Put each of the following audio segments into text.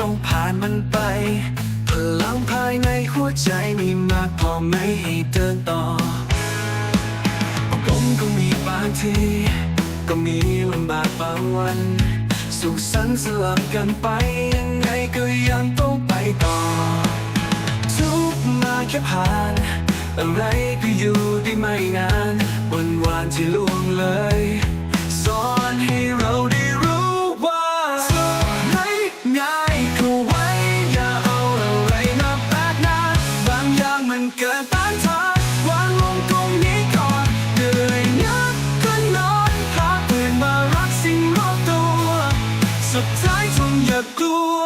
ต้องผ่านมันไป พลังภายในหัวใจมีมากพอไหมให้เดินต่อผมก็มีบางที ก็มีลำบากบางวัน สุขสันต์สลับกันไป ยังไงก็ยังต้องไปต่อ ทุกข์มาแค่ผ่าน อะไรก็อยู่ได้ไม่นานวันวานที่ล่วงเลย สุดท้ายจงอย่ากลัว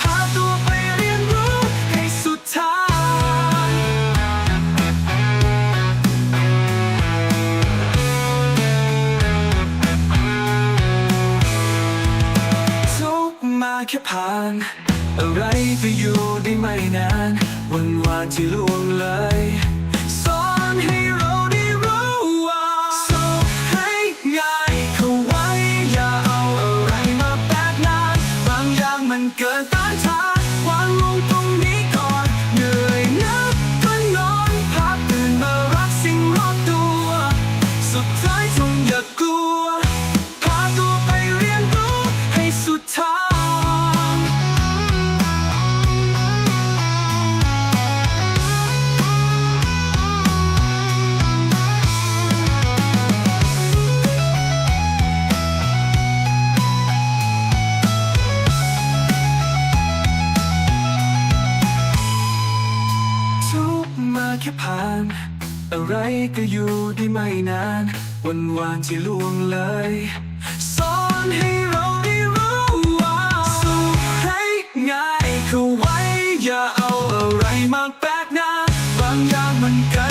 พาตัวไปเรียนรู้ให้สุดทางทุกมาแค่ผ่าน อะไรก็อยู่ได้ไม่นาน วันวานที่ล่วงเลย ค่ผ่าน อะไรก็อยู่ได้ไม่นาน วันวานที่ล่วงเลยสอนให้เราได้รู้ว่าสุขให้ง่ายเข้าไว้ อย่าเอาอะไรมาแบกหน้าบางอย่างมันเกิ